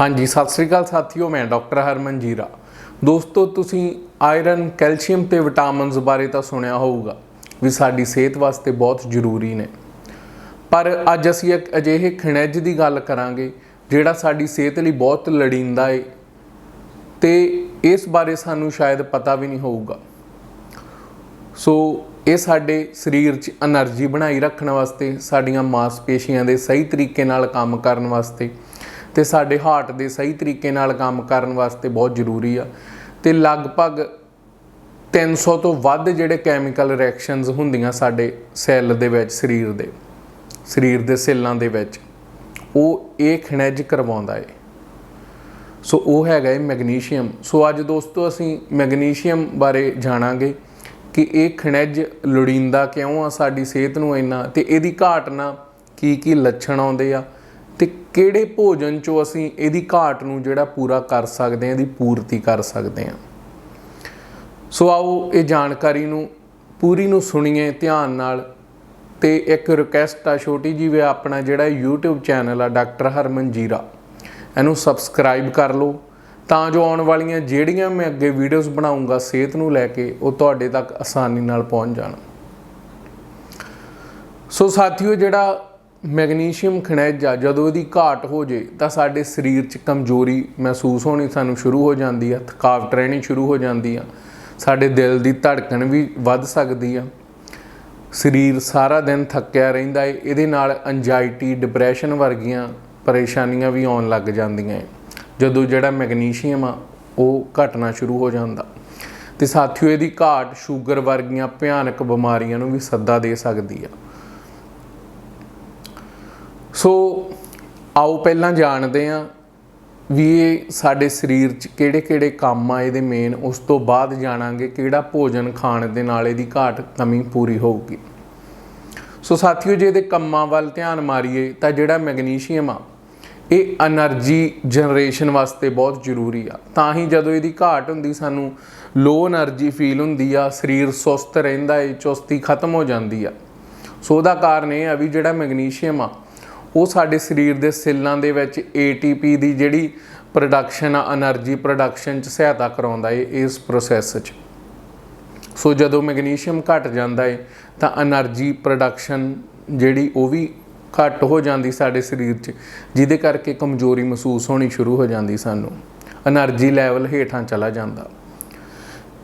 ਹਾਂਜੀ, ਸਤਿ ਸ੍ਰੀ ਅਕਾਲ ਸਾਥੀਓ, ਮੈਂ ਡਾਕਟਰ ਹਰਮਨ ਜੀਰਾ। ਦੋਸਤੋ, ਤੁਸੀਂ ਆਇਰਨ, ਕੈਲਸ਼ੀਅਮ ਤੇ ਵਿਟਾਮਿਨਸ ਬਾਰੇ ਤਾਂ ਸੁਣਿਆ ਹੋਊਗਾ ਵੀ ਸਾਡੀ ਸਿਹਤ ਵਾਸਤੇ ਬਹੁਤ ਜ਼ਰੂਰੀ ਨੇ। ਪਰ ਅੱਜ ਅਸੀਂ ਇੱਕ ਅਜਿਹੇ ਖਣਿਜ ਦੀ ਗੱਲ ਕਰਾਂਗੇ ਜਿਹੜਾ ਸਾਡੀ ਸਿਹਤ ਲਈ ਬਹੁਤ ਲੜੀਂਦਾ ਏ ਤੇ ਇਸ ਬਾਰੇ ਸਾਨੂੰ ਸ਼ਾਇਦ ਪਤਾ ਵੀ ਨਹੀਂ ਹੋਊਗਾ। ਸੋ, ਇਹ ਸਾਡੇ ਸਰੀਰ 'ਚ એનર્ਜੀ ਬਣਾਈ ਰੱਖਣ ਵਾਸਤੇ, ਸਾਡੀਆਂ ਮਾਸਪੇਸ਼ੀਆਂ ਦੇ ਸਹੀ ਤਰੀਕੇ ਨਾਲ ਕੰਮ ਕਰਨ ਵਾਸਤੇ ਤੇ ਸਾਡੇ ਹਾਰਟ ਦੇ ਸਹੀ ਤਰੀਕੇ ਨਾਲ ਕੰਮ ਕਰਨ ਵਾਸਤੇ ਬਹੁਤ ਜ਼ਰੂਰੀ ਆ। ਤੇ ਲਗਭਗ 300 ਤੋਂ ਵੱਧ ਜਿਹੜੇ ਕੈਮੀਕਲ ਰਿਐਕਸ਼ਨਸ ਹੁੰਦੀਆਂ ਸਾਡੇ ਸੈੱਲ ਦੇ ਵਿੱਚ, ਸਰੀਰ ਦੇ ਸਰੀਰ ਦੇ ਸੈੱਲਾਂ ਦੇ ਵਿੱਚ, ਉਹ ਇਹ ਖਣਿਜ ਕਰਵਾਉਂਦਾ ਏ। ਸੋ ਉਹ ਹੈਗਾ ਹੈ ਮੈਗਨੀਸ਼ੀਅਮ। ਸੋ ਅੱਜ ਦੋਸਤੋ ਅਸੀਂ ਮੈਗਨੀਸ਼ੀਅਮ ਬਾਰੇ ਜਾਣਾਂਗੇ ਕਿ ਇਹ ਖਣਿਜ ਲੋੜੀਂਦਾ ਕਿਉਂ ਆ, ਸਾਡੀ ਸਿਹਤ ਨੂੰ ਇੰਨਾ, ਤੇ ਇਹਦੀ ਘਾਟ ਨਾਲ ਕੀ ਕੀ ਲੱਛਣ ਆਉਂਦੇ ਆ ਤੇ ਕਿਹੜੇ ਭੋਜਨ ਚੋਂ ਅਸੀਂ ਇਹਦੀ ਘਾਟ ਨੂੰ ਜਿਹੜਾ ਪੂਰਾ ਕਰ ਸਕਦੇ ਹਾਂ, ਇਹਦੀ ਪੂਰਤੀ ਕਰ ਸਕਦੇ ਹਾਂ? ਸੋ ਆਓ ਇਹ ਜਾਣਕਾਰੀ ਨੂੰ ਪੂਰੀ ਨੂੰ ਸੁਣੀਏ ਧਿਆਨ ਨਾਲ ਤੇ ਇੱਕ ਰਿਕੁਐਸਟ ਆ ਛੋਟੀ ਜੀ ਵੀ ਆਪਣਾ ਜਿਹੜਾ YouTube ਚੈਨਲ ਆ ਡਾਕਟਰ ਹਰਮਨ ਜੀਰਾ, ਇਹਨੂੰ ਸਬਸਕ੍ਰਾਈਬ ਕਰ ਲਓ। ਤਾਂ ਜੋ ਆਉਣ ਵਾਲੀਆਂ ਜਿਹੜੀਆਂ ਮੈਂ ਅੱਗੇ ਵੀਡੀਓਜ਼ ਬਣਾਉਂਗਾ ਸਿਹਤ ਨੂੰ ਲੈ ਕੇ, ਉਹ ਤੁਹਾਡੇ ਤੱਕ ਆਸਾਨੀ ਨਾਲ ਪਹੁੰਚ ਜਾਣ। ਸੋ ਸਾਥੀਓ, ਜਿਹੜਾ ਮੈਗਨੀਸ਼ੀਅਮ ਖਣਿਜ ਆ, ਜਦੋਂ ਇਹਦੀ ਘਾਟ ਹੋ ਜੇ ਤਾਂ ਸਾਡੇ ਸਰੀਰ 'ਚ ਕਮਜ਼ੋਰੀ ਮਹਿਸੂਸ ਹੋਣੀ ਸਾਨੂੰ ਸ਼ੁਰੂ ਹੋ ਜਾਂਦੀ ਆ, ਥਕਾਵਟ ਰਹਿਣੀ ਸ਼ੁਰੂ ਹੋ ਜਾਂਦੀ ਆ। ਸਾਡੇ ਦਿਲ ਦੀ ਧੜਕਣ ਵੀ ਵੱਧ ਸਕਦੀ ਆ। ਸਰੀਰ ਸਾਰਾ ਦਿਨ ਥੱਕਿਆ ਰਹਿੰਦਾ ਏ, ਇਹਦੇ ਨਾਲ ਐਂਜ਼ਾਈਟੀ ਡਿਪਰੈਸ਼ਨ ਵਰਗੀਆਂ ਪਰੇਸ਼ਾਨੀਆਂ ਵੀ ਆਉਣ ਲੱਗ ਜਾਂਦੀਆਂ ਏ। ਜਦੋਂ ਜਿਹੜਾ ਮੈਗਨੀਸ਼ੀਅਮ ਆ, ਉਹ ਘਟਣਾ ਸ਼ੁਰੂ ਹੋ ਜਾਂਦਾ। ਤੇ ਸਾਥੀਓ, ਇਹਦੀ ਘਾਟ ਸ਼ੂਗਰ ਵਰਗੀਆਂ ਭਿਆਨਕ ਬਿਮਾਰੀਆਂ ਨੂੰ ਵੀ ਸੱਦਾ ਦੇ ਸਕਦੀ ਆ। ਸੋ ਆਓ ਪਹਿਲਾਂ ਜਾਣਦੇ ਹਾਂ ਵੀ ਇਹ ਸਾਡੇ ਸਰੀਰ 'ਚ ਕਿਹੜੇ-ਕਿਹੜੇ ਕੰਮ ਆ, ਇਹਦੇ ਮੇਨ ਉਸ ਤੋਂ ਬਾਅਦ ਜਾਣਾਂਗੇ ਕਿਹੜਾ ਭੋਜਨ ਖਾਣ ਦੇ ਨਾਲ ਇਹਦੀ ਘਾਟ ਕਮੀ ਪੂਰੀ ਹੋਊਗੀ। ਸੋ ਸਾਥੀਓ, ਜੇ ਇਹਦੇ ਕੰਮਾਂ ਵੱਲ ਧਿਆਨ ਮਾਰੀਏ, ਤਾਂ ਜਿਹੜਾ ਮੈਗਨੀਸ਼ੀਅਮ ਆ, ਇਹ એનર્ਜੀ ਜਨਰੇਸ਼ਨ ਵਾਸਤੇ ਬਹੁਤ ਜ਼ਰੂਰੀ ਆ। ਤਾਂ ਹੀ ਜਦੋਂ ਇਹਦੀ ਘਾਟ ਹੁੰਦੀ, ਸਾਨੂੰ ਲੋ એનર્ਜੀ ਫੀਲ ਹੁੰਦੀ ਆ, ਸਰੀਰ ਸੁਸਤ ਰਹਿੰਦਾ ਏ, ਚੁਸਤੀ ਖਤਮ ਹੋ ਜਾਂਦੀ ਆ। ਸੋ ਦਾ ਕਾਰਨ ਇਹ ਆ ਵੀ ਜਿਹੜਾ ਮੈਗਨੀਸ਼ੀਅਮ ਆ ਉਹ ਸਾਡੇ ਸਰੀਰ ਦੇ ਸੈੱਲਾਂ ਦੇ ਵਿੱਚ ATP ਦੀ ਜਿਹੜੀ ਪ੍ਰੋਡਕਸ਼ਨ ਆ એનર્ਜੀ ਪ੍ਰੋਡਕਸ਼ਨ ਚ ਸਹਾਇਤਾ ਕਰਾਉਂਦਾ ਏ ਇਸ ਪ੍ਰੋਸੈਸ ਚ। ਸੋ ਜਦੋਂ ਮੈਗਨੀਸ਼ੀਅਮ ਘਟ ਜਾਂਦਾ ਏ, ਤਾਂ એનર્ਜੀ ਪ੍ਰੋਡਕਸ਼ਨ ਜਿਹੜੀ ਉਹ ਵੀ ਘਟ ਹੋ ਜਾਂਦੀ ਸਾਡੇ ਸਰੀਰ 'ਚ, ਜਿਹਦੇ ਕਰਕੇ ਕਮਜ਼ੋਰੀ ਮਹਿਸੂਸ ਹੋਣੀ ਸ਼ੁਰੂ ਹੋ ਜਾਂਦੀ ਸਾਨੂੰ। એનર્ਜੀ ਲੈਵਲ ਹੇਠਾਂ ਚਲਾ ਜਾਂਦਾ।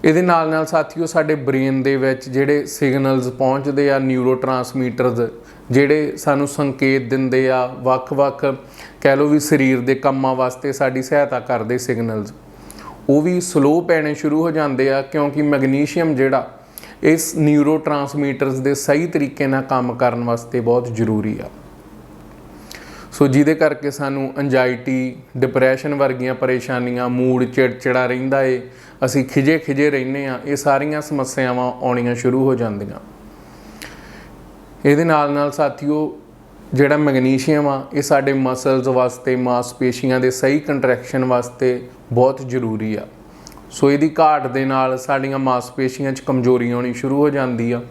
ਇਹਦੇ ਨਾਲ ਨਾਲ ਸਾਥੀਓ, ਸਾਡੇ ਬ੍ਰੇਨ ਦੇ ਵਿੱਚ ਜਿਹੜੇ ਸਿਗਨਲਸ ਪਹੁੰਚਦੇ ਆ ਨਿਊਰੋਟ੍ਰਾਂਸਮੀਟਰਸ ਜਿਹੜੇ ਸਾਨੂੰ ਸੰਕੇਤ ਦਿੰਦੇ ਆ, ਵੱਖ-ਵੱਖ ਕਹਿ ਲਓ ਵੀ ਸਰੀਰ ਦੇ ਕੰਮਾਂ ਵਾਸਤੇ ਸਾਡੀ ਸਹਾਇਤਾ ਕਰਦੇ ਸਿਗਨਲਸ ਉਹ ਵੀ ਸਲੋ ਪੈਣੇ ਸ਼ੁਰੂ ਹੋ ਜਾਂਦੇ ਆ, ਕਿਉਂਕਿ ਮੈਗਨੀਸ਼ੀਅਮ ਜਿਹੜਾ, ਇਸ ਨਿਊਰੋਟ੍ਰਾਂਸਮੀਟਰਸ ਦੇ ਸਹੀ ਤਰੀਕੇ ਨਾਲ ਕੰਮ ਕਰਨ ਵਾਸਤੇ ਬਹੁਤ ਜ਼ਰੂਰੀ ਆ। ਸੋ ਜਿਹਦੇ ਕਰਕੇ ਸਾਨੂੰ ਐਂਜ਼ਾਈਟੀ ਡਿਪਰੈਸ਼ਨ ਵਰਗੀਆਂ ਪਰੇਸ਼ਾਨੀਆਂ ਮੂਡ ਚਿੜਚਿੜਾ ਰਹਿੰਦਾ ਏ, ਅਸੀਂ ਖਿਜੇ ਖਿਜੇ ਰਹਿੰਦੇ ਆ ਇਹ ਸਾਰੀਆਂ ਸਮੱਸਿਆਵਾਂ ਆਉਣੀਆਂ ਸ਼ੁਰੂ ਹੋ ਜਾਂਦੀਆਂ। ਇਹਦੇ ਨਾਲ ਨਾਲ ਸਾਥੀਓ, ਜਿਹੜਾ ਮੈਗਨੀਸ਼ੀਅਮ ਆ, ਇਹ ਸਾਡੇ ਮਸਲਸ ਵਾਸਤੇ, ਮਾਸਪੇਸ਼ੀਆਂ ਦੇ ਸਹੀ ਕੰਟਰੈਕਸ਼ਨ ਵਾਸਤੇ ਬਹੁਤ ਜ਼ਰੂਰੀ ਆ। ਸੋ ਇਹਦੀ ਘਾਟ ਦੇ ਨਾਲ ਸਾਡੀਆਂ ਮਾਸਪੇਸ਼ੀਆਂ 'ਚ ਕਮਜ਼ੋਰੀ ਆਉਣੀ ਸ਼ੁਰੂ ਹੋ ਜਾਂਦੀ ਆ।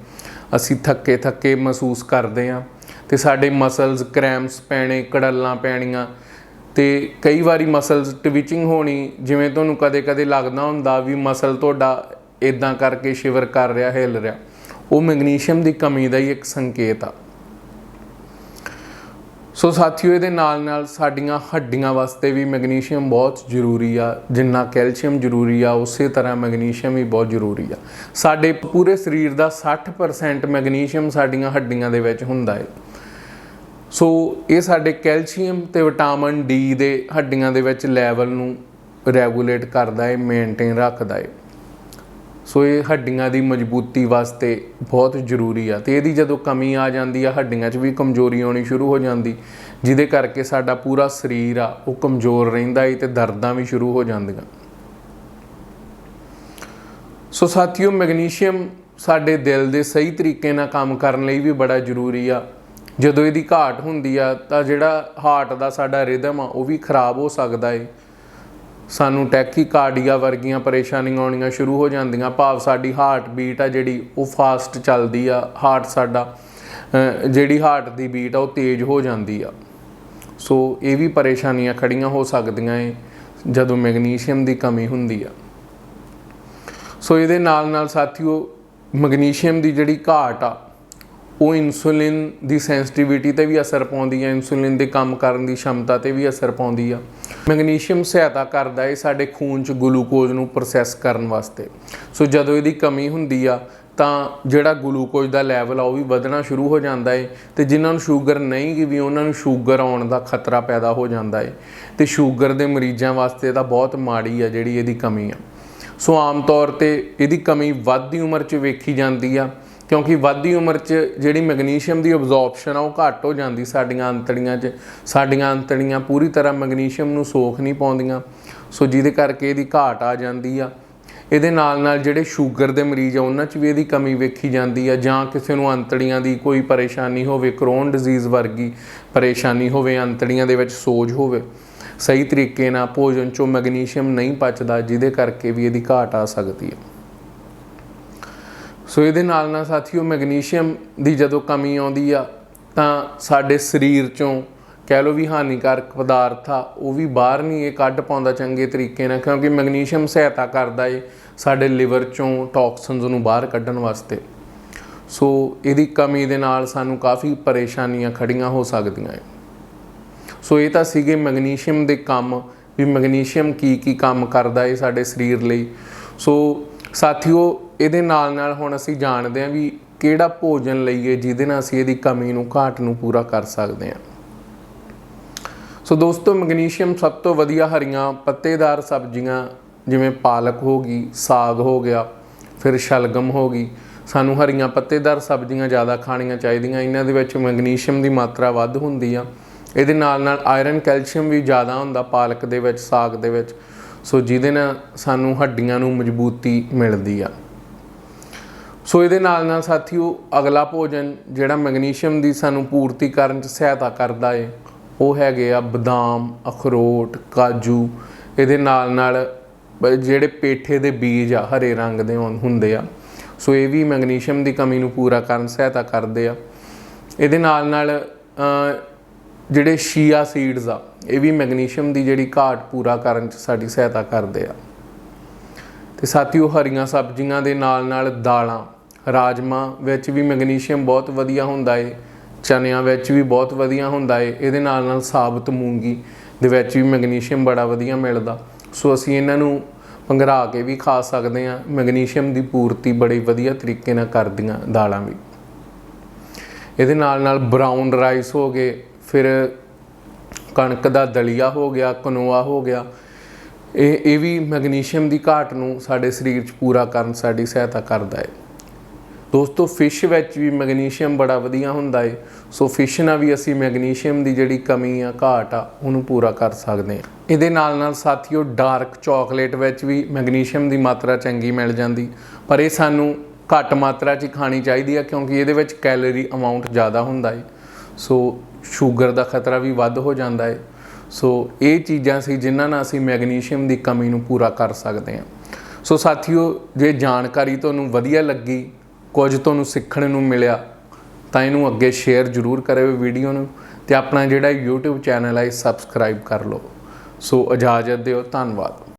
ਅਸੀਂ ਥੱਕੇ ਥੱਕੇ ਮਹਿਸੂਸ ਕਰਦੇ ਆ ਤੇ ਸਾਡੇ ਮਸਲਸ ਕ੍ਰੈਂਪਸ ਪੈਣੇ, ਕੜੱਲਾਂ ਪੈਣੀਆਂ। ਤੇ ਕਈ ਵਾਰੀ ਮਸਲਸ ਟਵਿਚਿੰਗ ਹੋਣੀ, ਜਿਵੇਂ ਤੁਹਾਨੂੰ ਕਦੇ-ਕਦੇ ਲੱਗਦਾ ਹੁੰਦਾ ਵੀ ਮਸਲ ਤੁਹਾਡਾ ਇਦਾਂ ਕਰਕੇ ਸ਼ਿਵਰ ਕਰ ਰਿਹਾ, ਹਿੱਲ ਰਿਹਾ। ਉਹ ਮੈਗਨੀਸ਼ੀਅਮ ਦੀ ਕਮੀ ਦਾ ਹੀ ਇੱਕ ਸੰਕੇਤ ਆ। ਸੋ ਸਾਥੀਓ, ਇਹਦੇ ਨਾਲ ਨਾਲ ਸਾਡੀਆਂ ਹੱਡੀਆਂ ਵਾਸਤੇ ਵੀ ਮੈਗਨੀਸ਼ੀਅਮ ਬਹੁਤ ਜ਼ਰੂਰੀ ਆ। ਜਿੰਨਾ ਕੈਲਸ਼ੀਅਮ ਜ਼ਰੂਰੀ ਆ, ਉਸੇ ਤਰ੍ਹਾਂ ਮੈਗਨੀਸ਼ੀਅਮ ਵੀ ਬਹੁਤ ਜ਼ਰੂਰੀ ਆ। ਸਾਡੇ ਪੂਰੇ ਸਰੀਰ ਦਾ 60% ਮੈਗਨੀਸ਼ੀਅਮ ਸਾਡੀਆਂ ਹੱਡੀਆਂ ਦੇ ਵਿੱਚ ਹੁੰਦਾ ਹੈ ਸੋ ਇਹ ਸਾਡੇ ਕੈਲਸ਼ੀਅਮ ਤੇ ਵਿਟਾਮਿਨ ਡੀ ਦੇ ਹੱਡੀਆਂ ਦੇ ਵਿੱਚ ਲੈਵਲ ਨੂੰ ਰੈਗੂਲੇਟ ਕਰਦਾ ਹੈ ਮੇਨਟੇਨ ਰੱਖਦਾ ਹੈ ਸੋ ਇਹ ਹੱਡੀਆਂ ਦੀ ਮਜ਼ਬੂਤੀ ਵਾਸਤੇ ਬਹੁਤ ਜ਼ਰੂਰੀ ਆ ਤੇ ਇਹਦੀ ਜਦੋਂ ਕਮੀ ਆ ਜਾਂਦੀ ਆ, ਹੱਡੀਆਂ 'ਚ ਵੀ ਕਮਜ਼ੋਰੀ ਆਉਣੀ ਸ਼ੁਰੂ ਹੋ ਜਾਂਦੀ, ਜਿਹਦੇ ਕਰਕੇ ਸਾਡਾ ਪੂਰਾ ਸਰੀਰ ਆ, ਉਹ ਕਮਜ਼ੋਰ ਰਹਿੰਦਾ ਏ ਤੇ ਦਰਦਾਂ ਵੀ ਸ਼ੁਰੂ ਹੋ ਜਾਂਦੀਆਂ। ਸੋ ਸਾਥੀਓ, ਮੈਗਨੀਸ਼ੀਅਮ ਸਾਡੇ ਦਿਲ ਦੇ ਸਹੀ ਤਰੀਕੇ ਨਾਲ ਕੰਮ ਕਰਨ ਲਈ ਵੀ ਬੜਾ ਜ਼ਰੂਰੀ ਆ। ਜਦੋਂ ਇਹਦੀ ਘਾਟ ਹੁੰਦੀ ਆ ਤਾਂ ਜਿਹੜਾ ਹਾਰਟ ਦਾ ਸਾਡਾ ਰਿਦਮ ਆ, ਉਹ ਵੀ ਖਰਾਬ ਹੋ ਸਕਦਾ ਏ। ਸਾਨੂੰ ਟੈਕੀਕਾਰਡੀਆ ਵਰਗੀਆਂ ਪਰੇਸ਼ਾਨੀਆਂ ਆਉਣੀਆਂ ਸ਼ੁਰੂ ਹੋ ਜਾਂਦੀਆਂ। ਭਾਵ ਸਾਡੀ ਹਾਰਟ ਬੀਟ ਆ ਜਿਹੜੀ, ਉਹ ਫਾਸਟ ਚੱਲਦੀ ਆ। ਹਾਰਟ ਸਾਡਾ ਜਿਹੜੀ ਹਾਰਟ ਦੀ ਬੀਟ ਆ, ਉਹ ਤੇਜ਼ ਹੋ ਜਾਂਦੀ ਆ। ਸੋ ਇਹ ਵੀ ਪਰੇਸ਼ਾਨੀਆਂ ਖੜੀਆਂ ਹੋ ਸਕਦੀਆਂ ਏ, ਜਦੋਂ ਮੈਗਨੀਸ਼ੀਅਮ ਦੀ ਕਮੀ ਹੁੰਦੀ ਆ। ਸੋ ਇਹਦੇ ਨਾਲ ਨਾਲ ਸਾਥੀਓ ਮੈਗਨੀਸ਼ੀਅਮ ਦੀ ਜਿਹੜੀ ਘਾਟ ਆ ਉਹ ਇਨਸੂਲਿਨ ਦੀ ਸੈਂਸਿਟੀਵਿਟੀ ਤੇ ਵੀ ਅਸਰ ਪਾਉਂਦੀ ਹੈ ਇਨਸੂਲਿਨ ਦੇ ਕੰਮ ਕਰਨ ਦੀ ਸ਼ਮਤਾ ਤੇ ਵੀ ਅਸਰ ਪਾਉਂਦੀ ਆ। ਮੈਗਨੀਸ਼ੀਅਮ ਸਹਾਇਤਾ ਕਰਦਾ ਹੈ ਸਾਡੇ ਖੂਨ 'ਚ ਗਲੂਕੋਜ਼ ਨੂੰ ਪ੍ਰੋਸੈਸ ਕਰਨ ਵਾਸਤੇ। ਸੋ ਜਦੋਂ ਇਹਦੀ ਕਮੀ ਹੁੰਦੀ ਆ, ਤਾਂ ਜਿਹੜਾ ਗਲੂਕੋਜ਼ ਦਾ ਲੈਵਲ ਆ, ਉਹ ਵੀ ਵਧਣਾ ਸ਼ੁਰੂ ਹੋ ਜਾਂਦਾ ਏ ਤੇ ਜਿਨ੍ਹਾਂ ਨੂੰ ਸ਼ੂਗਰ ਨਹੀਂ ਗੀ ਵੀ, ਉਹਨਾਂ ਨੂੰ ਸ਼ੂਗਰ ਆਉਣ ਦਾ ਖਤਰਾ ਪੈਦਾ ਹੋ ਜਾਂਦਾ ਏ। ਤੇ ਸ਼ੂਗਰ ਦੇ ਮਰੀਜ਼ਾਂ ਵਾਸਤੇ ਤਾਂ ਬਹੁਤ ਮਾੜੀ ਆ ਜਿਹੜੀ ਇਹਦੀ ਕਮੀ ਆ। ਸੋ ਆਮ ਤੌਰ ਤੇ ਇਹਦੀ ਕਮੀ ਵੱਧਦੀ ਉਮਰ 'ਚ ਵੇਖੀ ਜਾਂਦੀ ਆ। ਕਿਉਂਕਿ ਵੱਧਦੀ ਉਮਰ 'ਚ ਜਿਹੜੀ ਮੈਗਨੀਸ਼ੀਅਮ ਦੀ ਅਬਜ਼ੌਰਪਸ਼ਨ ਆ ਉਹ ਘੱਟ ਹੋ ਜਾਂਦੀ, ਸਾਡੀਆਂ ਅੰਤੜੀਆਂ 'ਚ, ਸਾਡੀਆਂ ਅੰਤੜੀਆਂ ਪੂਰੀ ਤਰ੍ਹਾਂ ਮੈਗਨੀਸ਼ੀਅਮ ਨੂੰ ਸੋਖ ਨਹੀਂ ਪਾਉਂਦੀਆਂ। ਸੋ ਜਿਹਦੇ ਕਰਕੇ ਇਹਦੀ ਘਾਟ ਆ ਜਾਂਦੀ ਆ। ਇਹਦੇ ਨਾਲ ਨਾਲ ਜਿਹੜੇ ਸ਼ੂਗਰ ਦੇ ਮਰੀਜ਼ ਆ, ਉਹਨਾਂ 'ਚ ਵੀ ਇਹਦੀ ਕਮੀ ਵੇਖੀ ਜਾਂਦੀ ਆ, ਜਾਂ ਕਿਸੇ ਨੂੰ ਅੰਤੜੀਆਂ ਦੀ ਕੋਈ ਪਰੇਸ਼ਾਨੀ ਹੋਵੇ ਕਰੋਨ ਡਿਜ਼ੀਜ਼ ਵਰਗੀ ਪਰੇਸ਼ਾਨੀ ਹੋਵੇ, ਅੰਤੜੀਆਂ ਦੇ ਵਿੱਚ ਸੋਜ ਹੋਵੇ, ਸਹੀ ਤਰੀਕੇ ਨਾਲ ਭੋਜਨ ਚੋਂ ਮੈਗਨੀਸ਼ੀਅਮ ਨਹੀਂ ਪਚਦਾ, ਜਿਹਦੇ ਕਰਕੇ ਵੀ ਇਹਦੀ ਘਾਟ ਆ ਸਕਦੀ ਹੈ ਸੋ ਇਹਦੇ ਨਾਲ ਨਾਲ ਸਾਥੀਓ ਮੈਗਨੀਸ਼ੀਅਮ ਦੀ ਜਦੋਂ ਕਮੀ ਆਉਂਦੀ ਆ, ਤਾਂ ਸਾਡੇ ਸਰੀਰ ਚੋਂ ਕਹਿ ਲਓ ਵੀ ਹਾਨੀਕਾਰਕ ਪਦਾਰਥ ਆ, ਉਹ ਵੀ ਬਾਹਰ ਨਹੀਂ, ਇਹ ਕੱਢ ਪਾਉਂਦਾ ਚੰਗੇ ਤਰੀਕੇ ਨਾਲ, ਕਿਉਂਕਿ ਮੈਗਨੀਸ਼ੀਅਮ ਸਹਾਇਤਾ ਕਰਦਾ ਏ ਸਾਡੇ ਲਿਵਰ ਚੋਂ ਟੌਕਸਿਨਸ ਨੂੰ ਬਾਹਰ ਕੱਢਣ ਵਾਸਤੇ। ਸੋ ਇਹਦੀ ਕਮੀ ਦੇ ਨਾਲ ਸਾਨੂੰ ਕਾਫੀ ਪਰੇਸ਼ਾਨੀਆਂ ਖੜੀਆਂ ਹੋ ਸਕਦੀਆਂ ਏ। ਸੋ ਇਹ ਤਾਂ ਸੀਗੇ ਮੈਗਨੀਸ਼ੀਅਮ ਦੇ ਕੰਮ, ਵੀ ਮੈਗਨੀਸ਼ੀਅਮ ਕੀ ਕੀ ਕੰਮ ਕਰਦਾ ਏ ਸਾਡੇ ਸਰੀਰ ਲਈ। ਸੋ ਸਾਥੀਓ ਇਹਦੇ ਨਾਲ ਨਾਲ ਹੁਣ ਅਸੀਂ ਜਾਣਦੇ ਹਾਂ ਵੀ ਕਿਹੜਾ ਭੋਜਨ ਲਈਏ ਜਿਹਦੇ ਨਾਲ ਅਸੀਂ ਇਹਦੀ ਕਮੀ ਨੂੰ, ਘਾਟ ਨੂੰ ਪੂਰਾ ਕਰ ਸਕਦੇ ਹਾਂ। ਸੋ ਦੋਸਤੋ, ਮੈਗਨੀਸ਼ੀਅਮ ਸਭ ਤੋਂ ਵਧੀਆ ਹਰੀਆਂ ਪੱਤੇਦਾਰ ਸਬਜ਼ੀਆਂ ਜਿਵੇਂ ਪਾਲਕ ਹੋ ਗਈ, ਸਾਗ ਹੋ ਗਿਆ, ਫਿਰ ਸ਼ਲਗਮ ਹੋ ਗਈ। ਸਾਨੂੰ ਹਰੀਆਂ ਪੱਤੇਦਾਰ ਸਬਜ਼ੀਆਂ ਜ਼ਿਆਦਾ ਖਾਣੀਆਂ ਚਾਹੀਦੀਆਂ। ਇਹਨਾਂ ਦੇ ਵਿੱਚ ਮੈਗਨੀਸ਼ੀਅਮ ਦੀ ਮਾਤਰਾ ਵੱਧ ਹੁੰਦੀ ਆ। ਇਹਦੇ ਨਾਲ ਨਾਲ ਆਇਰਨ ਕੈਲਸ਼ੀਅਮ ਵੀ ਜ਼ਿਆਦਾ ਹੁੰਦਾ ਪਾਲਕ ਦੇ ਵਿੱਚ, ਸਾਗ ਦੇ ਵਿੱਚ। ਸੋ ਜਿਹਦੇ ਨਾਲ ਸਾਨੂੰ ਹੱਡੀਆਂ ਨੂੰ ਮਜ਼ਬੂਤੀ ਮਿਲਦੀ ਆ। ਸੋ ਇਹਦੇ ਨਾਲ ਨਾਲ ਸਾਥੀਓ, ਅਗਲਾ ਭੋਜਨ ਜਿਹੜਾ ਮੈਗਨੀਸ਼ੀਅਮ ਦੀ ਸਾਨੂੰ ਪੂਰਤੀ ਕਰਨ 'ਚ ਸਹਾਇਤਾ ਕਰਦਾ ਏ, ਉਹ ਹੈਗੇ ਆ ਬਦਾਮ, ਅਖਰੋਟ, ਕਾਜੂ। ਇਹਦੇ ਨਾਲ ਨਾਲ ਜਿਹੜੇ ਪੇਠੇ ਦੇ ਬੀਜ ਆ, ਹਰੇ ਰੰਗ ਦੇ ਹੁੰ- ਹੁੰਦੇ ਆ। ਸੋ ਇਹ ਵੀ ਮੈਗਨੀਸ਼ੀਅਮ ਦੀ ਕਮੀ ਨੂੰ ਪੂਰਾ ਕਰਨ ਸਹਾਇਤਾ ਕਰਦੇ ਆ। ਇਹਦੇ ਨਾਲ ਨਾਲ ਜਿਹੜੇ ਸ਼ੀਆ ਸੀਡਸ ਆ, ਇਹ ਵੀ ਮੈਗਨੀਸ਼ੀਅਮ ਦੀ ਜਿਹੜੀ ਘਾਟ ਪੂਰਾ ਕਰਨ 'ਚ ਸਾਡੀ ਸਹਾਇਤਾ ਕਰਦੇ ਆ। ਤੇ ਸਾਥੀਓ, ਹਰੀਆਂ ਸਬਜ਼ੀਆਂ ਦੇ ਨਾਲ ਨਾਲ ਦਾਲਾਂ ਰਾਜਮਾ ਵਿੱਚ ਵੀ ਮੈਗਨੀਸ਼ੀਅਮ ਬਹੁਤ ਵਧੀਆ ਹੁੰਦਾ ਏ, ਚਨਿਆਂ ਵਿੱਚ ਵੀ ਬਹੁਤ ਵਧੀਆ ਹੁੰਦਾ ਏ, ਇਹਦੇ ਨਾਲ ਨਾਲ ਸਾਬਤ ਮੂੰਗੀ ਦੇ ਵਿੱਚ ਵੀ ਮੈਗਨੀਸ਼ੀਅਮ ਬੜਾ ਵਧੀਆ ਮਿਲਦਾ। ਸੋ ਅਸੀਂ ਇਹਨਾਂ ਨੂੰ ਪੰਘਰਾ ਕੇ ਵੀ ਖਾ ਸਕਦੇ ਹਾਂ, ਮੈਗਨੀਸ਼ੀਅਮ ਦੀ ਪੂਰਤੀ ਬੜੇ ਵਧੀਆ ਤਰੀਕੇ ਨਾਲ ਕਰਦੀਆਂ ਦਾਲਾਂ ਵੀ। ਇਹਦੇ ਨਾਲ ਨਾਲ ਬਰਾਊਨ ਰਾਈਸ ਹੋ ਗਏ, ਫਿਰ ਕਣਕ ਦਾ ਦਲੀਆ ਹੋ ਗਿਆ, ਕਨੋਆ ਹੋ ਗਿਆ, ਇਹ ਇਹ ਵੀ ਮੈਗਨੀਸ਼ੀਅਮ ਦੀ ਘਾਟ ਨੂੰ ਸਾਡੇ ਸਰੀਰ 'ਚ ਪੂਰਾ ਕਰਨ ਸਾਡੀ ਸਹਾਇਤਾ ਕਰਦਾ ਹੈ ਦੋਸਤੋ ਫਿਸ਼ ਵਿੱਚ ਵੀ ਮੈਗਨੀਸ਼ੀਅਮ ਬੜਾ ਵਧੀਆ ਹੁੰਦਾ ਏ। ਸੋ ਫਿਸ਼ ਨਾਲ ਵੀ ਅਸੀਂ ਮੈਗਨੀਸ਼ੀਅਮ ਦੀ ਜਿਹੜੀ ਕਮੀ ਆ, ਘਾਟ ਆ, ਉਹਨੂੰ ਪੂਰਾ ਕਰ ਸਕਦੇ ਹਾਂ। ਇਹਦੇ ਨਾਲ ਨਾਲ ਸਾਥੀਓ ਡਾਰਕ ਚਾਕਲੇਟ ਵਿੱਚ ਵੀ ਮੈਗਨੀਸ਼ੀਅਮ ਦੀ ਮਾਤਰਾ ਚੰਗੀ ਮਿਲ ਜਾਂਦੀ। ਪਰ ਇਹ ਸਾਨੂੰ ਘੱਟ ਮਾਤਰਾ 'ਚ ਖਾਣੀ ਚਾਹੀਦੀ ਆ, ਕਿਉਂਕਿ ਇਹਦੇ ਵਿੱਚ ਕੈਲੋਰੀ ਅਮਾਉਂਟ ਜ਼ਿਆਦਾ ਹੁੰਦਾ ਏ। ਸੋ ਸ਼ੂਗਰ ਦਾ ਖਤਰਾ ਵੀ ਵੱਧ ਹੋ ਜਾਂਦਾ ਏ। ਸੋ ਇਹ ਚੀਜ਼ਾਂ ਸੀ ਜਿਨ੍ਹਾਂ ਨਾਲ ਅਸੀਂ ਮੈਗਨੀਸ਼ੀਅਮ ਦੀ ਕਮੀ ਨੂੰ ਪੂਰਾ ਕਰ ਸਕਦੇ ਹਾਂ। ਸੋ ਸਾਥੀਓ, ਜੇ ਜਾਣਕਾਰੀ ਤੁਹਾਨੂੰ ਵਧੀਆ ਲੱਗੀ ਕੁਝ ਤੁਹਾਨੂੰ ਸਿੱਖਣ ਨੂੰ ਮਿਲਿਆ, ਤਾਂ ਇਹਨੂੰ ਅੱਗੇ ਸ਼ੇਅਰ ਜ਼ਰੂਰ ਕਰਿਓ ਵੀਡੀਓ ਨੂੰ ਤੇ ਆਪਣਾ ਜਿਹੜਾ YouTube ਚੈਨਲ ਹੈ ਸਬਸਕ੍ਰਾਈਬ ਕਰ ਲਓ। ਸੋ ਇਜਾਜ਼ਤ ਦਿਓ, ਧੰਨਵਾਦ।